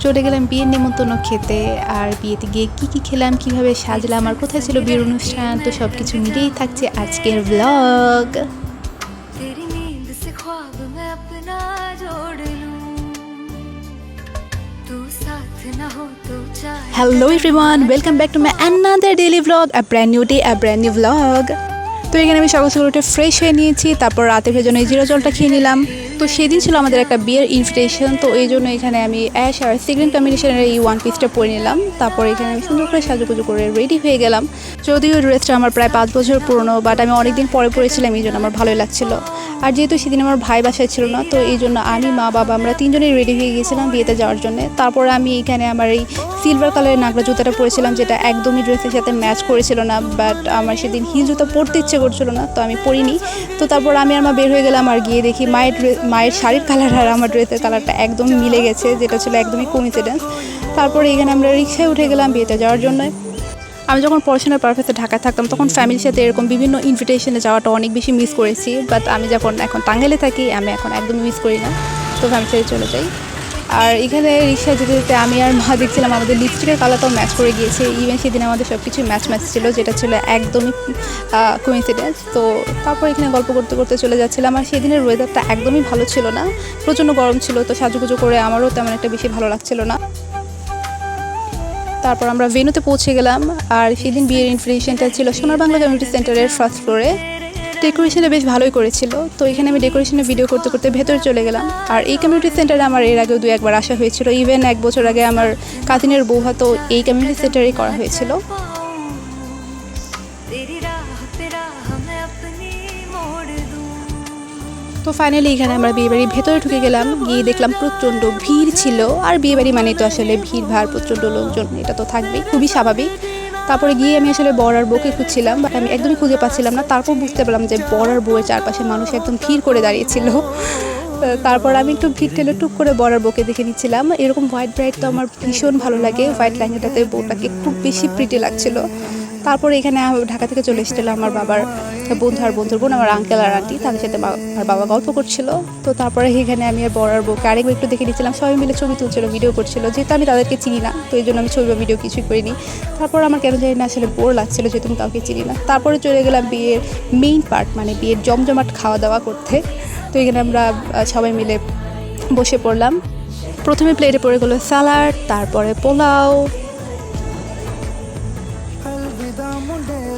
চলে গেলাম বিয়ের নেমন্তন্ন খেতে। আর বিয়েতে গিয়ে কী কী খেলাম কীভাবে সাজলাম আর কোথায় ছিল বিয়ের অনুষ্ঠান তো সব কিছু মিলেই থাকছে আজকের vlog hello everyone welcome back to my another daily vlog a brand new day a brand new vlog তো এখানে আমি সকাল সকাল উঠে ফ্রেশ হয়ে নিয়েছি, তারপর রাতে ভেজন্য এই জিরো জলটা খেয়ে নিলাম। তো সেদিন ছিল আমাদের একটা বিয়ের ইনভিটেশন তো এই জন্য এখানে আমি অ্যাশ আর সিগ্রেন কম্বিনেশনের এই ওয়ান পিসটা পরে নিলাম। তারপর এখানে আমি সুন্দর করে সাজুগুজু করে রেডি হয়ে গেলাম। যদিও ড্রেসটা আমার প্রায় পাঁচ বছর পুরনো বাট আমি অনেকদিন পরে পরেছিলাম, এই জন্য আমার ভালোই লাগছিল। আর যেহেতু সেদিন আমার ভাই বাসায় ছিল না, তো এই জন্য আমি, মা, বাবা আমরা তিনজনেই রেডি হয়ে গিয়েছিলাম বিয়েতে যাওয়ার জন্য। তারপর আমি এখানে আমার এই সিলভার কালারের নাগরা জুতাটা পরেছিলাম, যেটা একদমই ড্রেসের সাথে ম্যাচ করেছিল না বাট আমার সেদিন হিল জুতা পরতে ইচ্ছে করছিল না, তো আমি পরিনি তো তারপর আমি আর মা বের হয়ে গেলাম আর গিয়ে দেখি মায়ের মায়ের শাড়ির কালার আর আমার ড্রেসের কালারটা একদম মিলে গেছে, যেটা ছিল একদমই কোইন্সিডেন্স তারপরে এখানে আমরা রিক্সায় উঠে গেলাম বিয়েতে যাওয়ার জন্য। আমি যখন পড়াশোনার পারফেক্টে ঢাকায় থাকতাম, তখন ফ্যামিলির সাথে এরকম বিভিন্ন ইনভিটেশনে যাওয়াটা অনেক বেশি মিস করেছি। বাট আমি যখন এখন টাঙ্গাইলে থাকি, আমি এখন একদমই মিস করি না। তো ফ্যামিলির সাথে চলে যাই। আর এখানে রিক্সা যেতে যেতে আমি আর মা দেখছিলাম, আমাদের লিপস্টিকের কালারটাও ম্যাচ করে গিয়েছে। ইভেন সেদিন আমাদের সব কিছু ম্যাচ ম্যাচ ছিল, যেটা ছিল একদমই কোইন্সিডেন্স তো তারপর এখানে গল্প করতে করতে চলে যাচ্ছিলাম, আর সেদিনের ওয়েদারটা একদমই ভালো ছিল না। প্রচণ্ড গরম ছিল, তো সাজুগুজু করে আমারও তেমন একটা বেশি ভালো লাগছিল না। তারপর আমরা ভেনুতে পৌঁছে গেলাম, আর সেদিন বিয়ের ইনফরমেশনটা ছিল সোনার বাংলা কমিউনিটি সেন্টারের ফার্স্ট ফ্লোরে ডেকোরেশনে বেশ ভালোই করেছিল। তো এখানে আমি ডেকোরেশনের ভিডিও করতে করতে ভেতরে চলে গেলাম। আর এই কমিউনিটি সেন্টারে আমার এর আগেও দু একবার আসা হয়েছিল। ইভেন এক বছর আগে আমার কাতিনের বউ হয়তো এই কমিউনিটি সেন্টারেই করা হয়েছিল। তো ফাইনালি এখানে আমরা বিয়েবাড়ির ভেতরে ঢুকে গেলাম। গিয়ে দেখলাম প্রচণ্ড ভিড় ছিল। আর বিয়েবাড়ি মানে তো আসলে ভিড় ভাড় প্রচণ্ড লোকজন এটা তো থাকবেই। খুবই স্বাভাবিক। তারপরে গিয়ে আমি আসলে বর আর বউকে খুঁজছিলাম বাট আমি একদমই খুঁজে পাচ্ছিলাম না। তারপর বুঝতে পারলাম যে বর আর বউয়ের চারপাশে মানুষ একদম ভিড় করে দাঁড়িয়েছিল। তারপর আমি একটু ভিড় টেলে টুক করে বড়ার বউকে দেখে নিচ্ছিলাম। এরকম হোয়াইট ব্রাইট তো আমার ভীষণ ভালো লাগে। হোয়াইট লাইনটাতে বউটাকে খুব বেশি প্রিটি লাগছিল। তারপরে এখানে ঢাকা থেকে চলে এসেছিল আমার বাবার বন্ধু আর বন্ধুর বোন, আমার আঙ্কেল আর আন্টি তাদের সাথে আমার বাবা গল্প করছিল। তো তারপরে এখানে আমি আর বড় আর বউকে আরেকবার একটু দেখে নিচ্ছিলাম। সবাই মিলে ছবি তুলছিল ভিডিও করছিল। যেহেতু আমি তাদেরকে চিনি না, তো এই জন্য আমি ছবি বা ভিডিও কিছুই করিনি। তারপর আমার কেন জানি না আসলে বোর লাগছিল, যেহেতু আমি কাউকে চিনি না। তারপরে চলে গেলাম বিয়ের মেইন পার্ট মানে বিয়ের জমজমাট খাওয়া দাওয়া করতে। তো এখানে আমরা সবাই মিলে বসে পড়লাম। প্রথমে প্লেটে পড়ে গেলো স্যালাড তারপরে পোলাও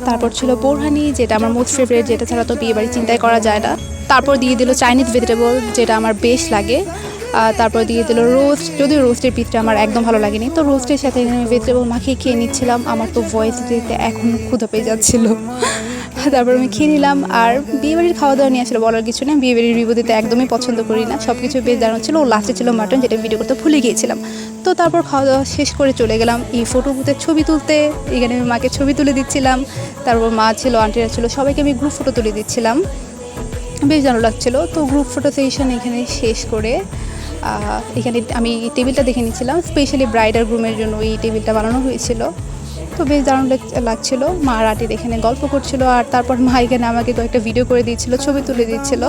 তারপর ছিল বোরহানি, যেটা আমার মোস্ট ফেভারিট যেটা ছাড়া তো বিয়ে বাড়ি চিন্তাই করা যায় না। তারপর দিয়ে দিল চাইনিজ ভেজিটেবল যেটা আমার বেশ লাগে। তারপর দিয়ে দিল রোস্ট যদিও রোস্টের পিসটা আমার একদম ভালো লাগেনি, তো রোস্টের সাথে ভেজিটেবল মাখিয়ে খেয়ে নিচ্ছিলাম। আমার তো ভয়েস দিতে এখন ক্ষুধা পেয়ে যাচ্ছিল। তারপর আমি খেয়ে নিলাম, আর বিয়েবাড়ির খাওয়া দাওয়া নিয়ে আসলে বলার কিছু নেই। বিয়েবাড়ির রিভিউ দিতে একদমই পছন্দ করি না। সব কিছু বেশ দারুণ ছিল। ও লাস্টে ছিল মাটন যেটা ভিডিও করতে ভুলে গিয়েছিলাম। তো তারপর খাওয়া দাওয়া শেষ করে চলে গেলাম। এই ফটো বুথের ছবি তুলতে। এখানে আমি মাকে ছবি তুলে দিচ্ছিলাম। তারপর মা ছিল আন্টিরা ছিল, সবাইকে আমি গ্রুপ ফটো তুলে দিচ্ছিলাম। বেশ ভালো লাগছিল। তো গ্রুপ ফটো সেশন এখানে শেষ করে এখানে আমি টেবিলটা দেখে নিচ্ছিলাম। স্পেশালি ব্রাইড আর গ্রুমের জন্য এই টেবিলটা বানানো হয়েছিল। তো বেশ দারুণ লাগ- লাগছিল। মা আর আটির এখানে গল্প করছিল। আর তারপর মা এখানে আমাকে কয়েকটা ভিডিও করে দিচ্ছিল ছবি তুলে দিচ্ছিল।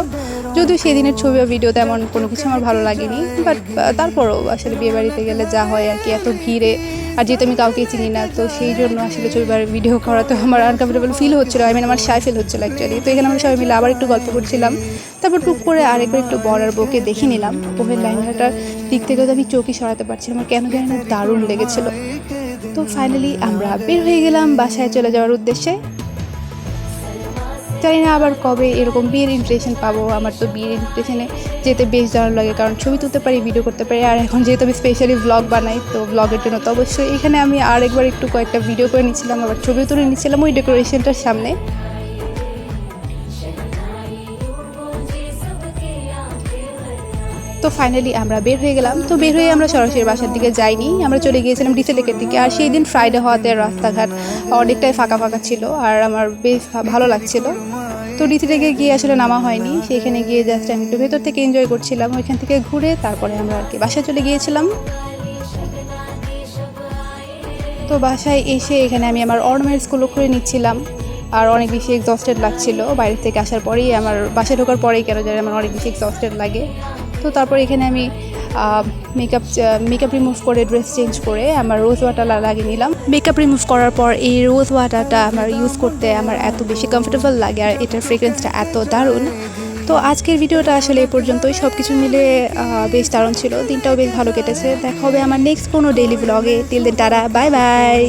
যদিও সেদিনের ছবি বা ভিডিও তেমন কোনো কিছু আমার ভালো লাগেনি বাট তারপরও আসলে বিয়ে বাড়িতে গেলে যা হয় আর কি, এত ভিড়ে। আর যেহেতু আমি কাউকে চিনি না, তো সেই জন্য আসলে ছবি ভিডিও করা তো আমার আনকমফোর্টেবল ফিল হচ্ছিল আই মিন আমার সাই ফিল হচ্ছিল অ্যাকচুয়ালি তো এখানে আমরা সবাই মিলে আবার একটু গল্প করছিলাম। তারপর টুক করে আরেকবার একটু বড়ার বউকে দেখে নিলাম। বউয়ের ল্যাঙ্গাটার দিক থেকে তো আমি চোখই সরাতে পারছিলাম আমার কেন জানি না দারুণ লেগেছিলো। তো ফাইনালি আমরা বের হয়ে গেলাম বাসায় চলে যাওয়ার উদ্দেশ্যে। জানি না আবার কবে এরকম বিয়ের ইমপ্রেশন পাবো। আমার তো বিয়ের ইমপ্রেশনে যেতে বেশ দারুণ লাগে, কারণ ছবি তুলতে পারি ভিডিও করতে পারি। আর এখন যেহেতু আমি স্পেশালি ব্লগ বানাই, তো ব্লগের জন্য তো অবশ্যই এখানে আমি আর একবার একটু কয়েকটা ভিডিও করে নিচ্ছিলাম আবার ছবিও তুলে নিচ্ছিলাম ওই ডেকোরেশনটার সামনে। তো ফাইনালি আমরা বের হয়ে গেলাম। তো বের হয়ে আমরা সরাসরি বাসার দিকে যাইনি। আমরা চলে গিয়েছিলাম ডিসে লেকের দিকে। আর সেই দিন ফ্রাইডে হওয়াতে রাস্তাঘাট অনেকটাই ফাঁকা ফাঁকা ছিল, আর আমার বেশ ভালো লাগছিল। তো ডিসি থেকে গিয়ে আসলে নামা হয়নি। সেখানে গিয়ে জাস্ট আমি একটু ভেতর থেকে এনজয় করছিলাম, ওইখান থেকে ঘুরে তারপরে আমরা আর কি বাসায় চলে গিয়েছিলাম। তো বাসায় এসে এখানে আমি আমার অর্নামেন্টসগুলো করে নিচ্ছিলাম। আর অনেক বেশি এক্সস্টেড লাগছিল। বাইরে থেকে আসার পরেই আমার বাসায় ঢোকার পরেই কেন জানি আমার অনেক বেশি এক্সস্টেড লাগে। তো তারপর এখানে আমি মেকআপ মেকআপ রিমুভ করে ড্রেস চেঞ্জ করে আমার রোজ ওয়াটার লাগিয়ে নিলাম। মেকআপ রিমুভ করার পর এই রোজ ওয়াটারটা আমার ইউজ করতে আমার এত বেশি কমফোর্টেবল লাগে আর এটার ফ্রেগ্রেন্সটা এত দারুণ। তো আজকের ভিডিওটা আসলে এ পর্যন্তই। সব কিছু মিলে বেশ দারুণ ছিল। দিনটাও বেশ ভালো কেটেছে। দেখা হবে আমার নেক্সট কোনো ডেইলি ব্লগে টিল দিন তারা বাই বাই